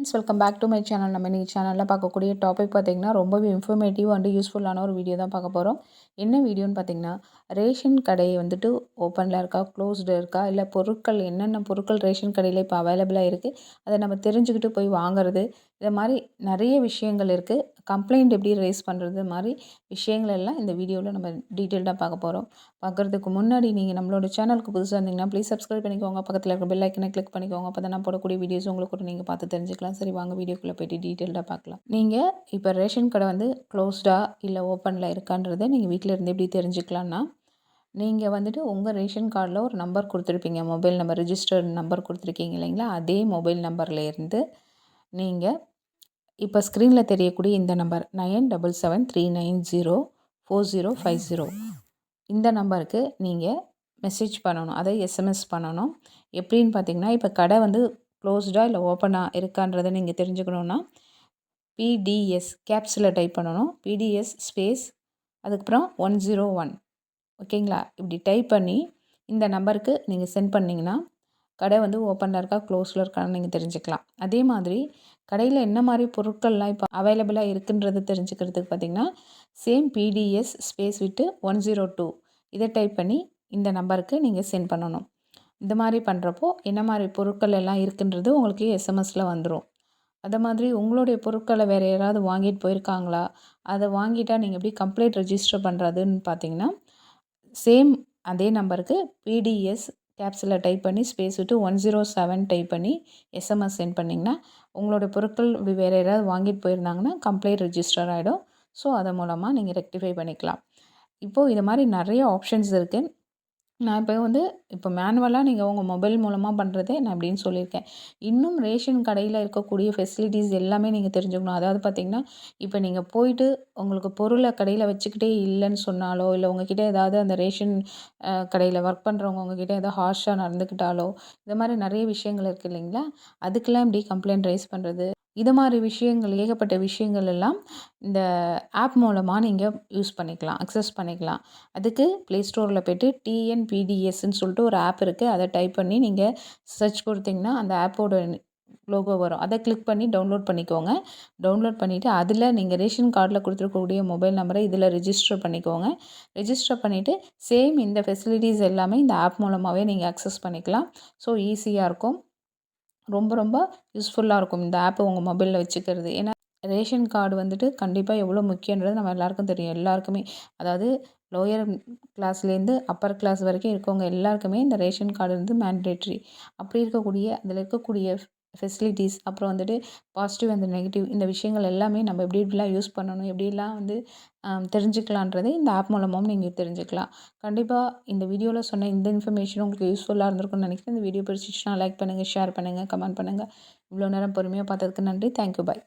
Friends welcome back to my channel. நம்ம இன்றைக்கி சேனலில் பார்க்கக்கூடிய டாபிக் பார்த்திங்கன்னா ரொம்பவே இன்ஃபர்மேட்டிவ் அண்ட் யூஸ்ஃபுல்லான ஒரு வீடியோ தான் பார்க்க போகிறோம் என்ன வீடியோன்னு பார்த்திங்கன்னா ரேஷன் கடை வந்துட்டு ஓப்பனில் இருக்கா க்ளோஸ்டு இருக்கா இல்லை பொருட்கள் என்னென்ன பொருட்கள் ரேஷன் கடையில் இப்போ அவைலபிளாக இருக்குது அதை நம்ம தெரிஞ்சுக்கிட்டு போய் வாங்குறது இதை மாதிரி நிறைய விஷயங்கள் இருக்குது கம்ப்ளைண்ட் எப்படி ரேஸ் பண்ணுறது மாதிரி விஷயங்கள் எல்லாம் இந்த வீடியோவில் நம்ம டீட்டெயில்டாக பார்க்க போகிறோம் பார்க்குறதுக்கு முன்னாடி நீங்கள் நம்மளோட சேனலுக்கு புதுசாக இருந்தீங்கன்னா ப்ளீஸ் சப்ஸ்கிரைப் பண்ணிக்கோங்க. பக்கத்தில் இருக்கிற பெல் ஐக்கனை கிளிக் பண்ணிக்கோங்க. அப்போ தான் நான் போடக்கூடிய வீடியோஸ் உங்களுக்கு கூட நீங்கள் பார்த்து தெரிஞ்சுக்கலாம். சரி வாங்க வீடியோக்குள்ளே போய்ட்டு டீட்டெயில்டாக பார்க்கலாம். நீங்கள் இப்போ ரேஷன் கடை வந்து க்ளோஸ்டாக இல்லை ஓப்பனில் இருக்கான்றதை நீங்கள் வீட்டில் இருந்து எப்படி தெரிஞ்சுக்கலான்னா நீங்கள் வந்துட்டு உங்கள் ரேஷன் கார்டில் ஒரு நம்பர் கொடுத்துருப்பீங்க. மொபைல் நம்பர் ரிஜிஸ்டர்ட் நம்பர் கொடுத்துருக்கீங்க இல்லைங்களா? அதே மொபைல் நம்பர்லேருந்து நீங்கள் இப்போ ஸ்க்ரீனில் தெரியக்கூடிய இந்த number nine double seven three nine zero four zero five zero இந்த நம்பருக்கு நீங்கள் மெசேஜ் பண்ணணும். அதை எஸ்எம்எஸ் பண்ணணும். எப்படின்னு பார்த்தீங்கன்னா இப்போ கடை வந்து க்ளோஸ்டாக இல்லை ஓப்பனாக இருக்கான்றதை நீங்கள் தெரிஞ்சுக்கணுன்னா பிடிஎஸ் கேப்ஸில் டைப் பண்ணணும். பிடிஎஸ் ஸ்பேஸ் அதுக்கப்புறம் ஒன் ஜீரோ ஒன் ஓகேங்களா இப்படி டைப் பண்ணி இந்த நம்பருக்கு நீங்கள் சென்ட் பண்ணிங்கன்னா கடை வந்து ஓப்பனில் இருக்கா க்ளோஸில் இருக்கான்னு நீங்கள் தெரிஞ்சுக்கலாம். அதே மாதிரி கடையில் என்ன மாதிரி பொருட்கள்லாம் இப்போ அவைலபிளாக இருக்குன்றது தெரிஞ்சுக்கிறதுக்கு பார்த்திங்கன்னா சேம் பிடிஎஸ் ஸ்பேஸ் விட்டு ஒன் ஜீரோ டூ இதை டைப் பண்ணி இந்த நம்பருக்கு நீங்கள் சென்ட் பண்ணணும். இந்த மாதிரி பண்ணுறப்போ என்ன மாதிரி பொருட்கள் எல்லாம் இருக்குன்றது உங்களுக்கு எஸ்எம்எஸில் வந்துடும் அதை மாதிரி உங்களுடைய பொருட்களை வேறு யாராவது வாங்கிட்டு போயிருக்காங்களா? அதை வாங்கிட்டால் நீங்கள் எப்படி கம்ப்ளைண்ட் ரெஜிஸ்டர் பண்ணுறதுன்னு பார்த்தீங்கன்னா சேம் அதே நம்பருக்கு பிடிஎஸ் கேப்ஸில் டைப் பண்ணி ஸ்பேஸ் விட்டு ஒன் ஜீரோ செவன் டைப் பண்ணி எஸ்எம்எஸ் சென்ட் பண்ணிங்கன்னா உங்களோட பொருட்கள் இப்படி வேறு யாராவது வாங்கிட்டு போயிருந்தாங்கன்னா கம்ப்ளைண்ட் ரிஜிஸ்டர் ஆகிடும் ஸோ அதன் மூலமாக நீங்கள் ரெக்டிஃபை பண்ணிக்கலாம். இப்போது இது மாதிரி நிறைய ஆப்ஷன்ஸ் இருக்குது நான் இப்போ வந்து இப்போ மேனுவலாக நீங்கள் உங்கள் மொபைல் மூலமாக பண்ணுறதே நான் அப்படின்னு சொல்லியிருக்கேன். இன்னும் ரேஷன் கடையில் இருக்கக்கூடிய ஃபெசிலிட்டிஸ் எல்லாமே நீங்கள் தெரிஞ்சுக்கணும். அதாவது பார்த்திங்கன்னா இப்போ நீங்கள் போயிட்டு உங்களுக்கு பொருளை கடையில் வச்சுக்கிட்டே இல்லைன்னு சொன்னாலோ இல்லை உங்ககிட்ட ஏதாவது அந்த ரேஷன் கடையில் ஒர்க் பண்ணுறவங்க உங்ககிட்ட ஏதாவது ஹார்ஷாக நடந்துக்கிட்டாலோ இந்த மாதிரி நிறைய விஷயங்கள் இருக்குது இல்லைங்களா? அதுக்கெல்லாம் எப்படி கம்ப்ளைண்ட் ரைஸ் பண்ணுறது இது மாதிரி விஷயங்கள் ஏகப்பட்ட விஷயங்கள் எல்லாம் இந்த ஆப் மூலமாக நீங்கள் யூஸ் பண்ணிக்கலாம் அக்சஸ் பண்ணிக்கலாம். அதுக்கு ப்ளே ஸ்டோரில் போய்ட்டு டிஎன்பிடிஎஸ்ன்னு சொல்லிட்டு ஒரு ஆப் இருக்குது அதை டைப் பண்ணி நீங்கள் சர்ச் கொடுத்தீங்கன்னா அந்த ஆப்போட லோகோ வரும். அதை கிளிக் பண்ணி டவுன்லோட் பண்ணிக்கோங்க. டவுன்லோட் பண்ணிவிட்டு அதில் நீங்கள் ரேஷன் கார்டில் கொடுத்துருக்கக்கூடிய மொபைல் நம்பரை இதில் ரிஜிஸ்டர் பண்ணிக்கோங்க. ரிஜிஸ்டர் பண்ணிவிட்டு சேம் இந்த ஃபெசிலிட்டிஸ் எல்லாமே இந்த ஆப் மூலமாகவே நீங்கள் அக்சஸ் பண்ணிக்கலாம். ஸோ ஈஸியாக இருக்கும். ரொம்ப ரொம்ப யூஸ்ஃபுல்லாக இருக்கும் இந்த ஆப்பை உங்கள் மொபைலில் வச்சுக்கிறது. ஏன்னா ரேஷன் கார்டு வந்துட்டு கண்டிப்பாக எவ்வளோ முக்கியன்றது நம்ம எல்லாருக்கும் தெரியும். எல்லாருக்குமே. அதாவது லோயர் கிளாஸ்லேருந்து அப்பர் கிளாஸ் வரைக்கும் இருக்கவங்க எல்லாருக்குமே இந்த ரேஷன் கார்டு வந்து மேண்டேட்ரி அப்படி இருக்கக்கூடிய அதில் இருக்கக்கூடிய ஃபெசிலிட்டிஸ் அப்புறம் வந்துட்டு பாசிட்டிவ் அண்ட் நெகட்டிவ் இந்த விஷயங்கள் எல்லாமே நம்ம எப்படி எப்படிலாம் யூஸ் பண்ணணும் எப்படிலாம் வந்து தெரிஞ்சுக்கலான்றதை இந்த ஆப் மூலமாகவும் நீங்கள் தெரிஞ்சுக்கலாம். கண்டிப்பாக இந்த வீடியோவில் சொன்ன இந்த இன்ஃபர்மேஷன் உங்களுக்கு யூஸ்ஃபுல்லாக இருந்திருக்கும்னு நினைக்கிறேன். இந்த வீடியோ பிடிச்சிச்சுன்னா லைக் பண்ணுங்கள் ஷேர் பண்ணுங்கள் கமெண்ட் பண்ணுங்கள் இவ்வளோ நேரம் பொறுமையாக பார்த்ததுக்கு நன்றி. Thank you bye